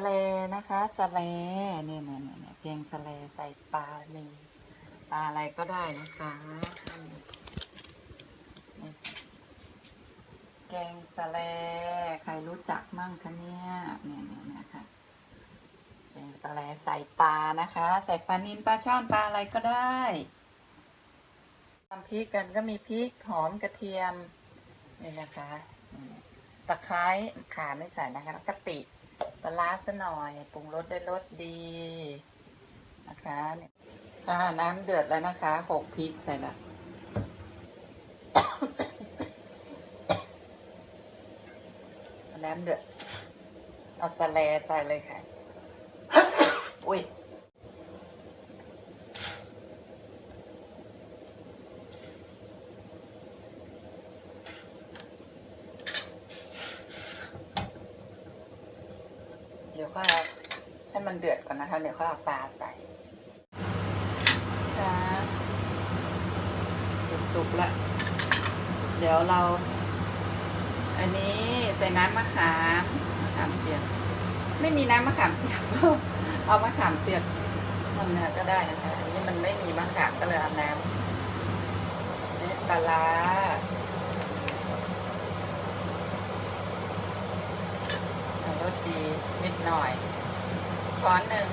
เลนะคะสะเลเนี่ยเนี่ยเนี่ยเนี่ยแกงสะเลใส่ปลาหนึ่งปลาอะไรก็ได้นะคะแกงสะเลใครรู้จักมั่งคะเนี่ยเนี่ยเนี่ยนี่ยค่ะแกงสะเลใส่ปลานะคะ ใส่ปลานิลปลาช่อนปลาอะไรก็ได้ทำพริกกันก็มีพริกหอมกระเทียมนี่นะคะ ตะไคร้ขาไม่ใส่นะคะแล้วกะปิปลาร้าซะหน่อยปรุงรสได้รสดีนะคะนี่อ่าน้ำเดือดแล้วนะคะหกพริกใส่ละน้ำเดือดเอาสะแลใส่เลยค่ะ อุ้ยเดี๋ยว ค่อยเอาให้มันเดือดก่อนนะคะ เดี๋ยวค่อยเอาปลาใส่ค่ะสุกละ เดี๋ยวเรา อันนี้ใส่น้ำมะขามมะขามเปียก ไม่มีน้ำมะขามเปียกเอามะขามเปียกทำนื้อก็ได้นะคะ อันนี้มันไม่มีมะขามก็เลยเอาน้ำนี่ปลาร้า รสดีนิดหน่อย ช้อนหนึ่ง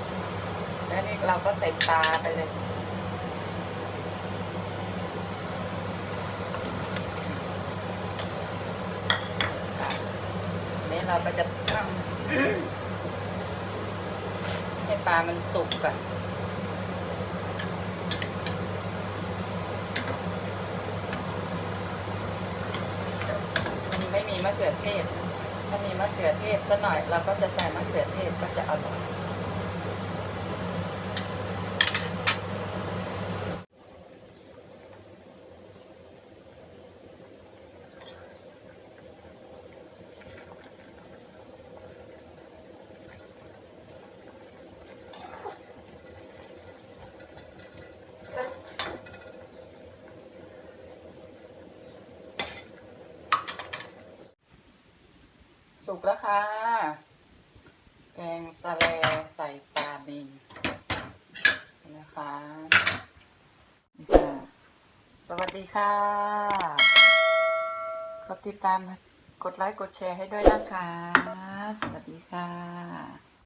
แล้วนี่เราก็ใส่ปลาไปเลยนี่เราก็จะทำให้ปลามันสุกก่อนมันไม่มีมะเขือเทศ ถ้ามีมะเขือเทศสักหน่อยเราก็จะใส่มะเขือเทศก็จะอร่อย สุกแล้วค่ะ แกงสะแลใส่ปลาบินนะคะนี่ค่ะสวัสดีค่ะ กดติดตาม กดไลค์ กดแชร์ให้ด้วยนะคะ สวัสดีค่ะ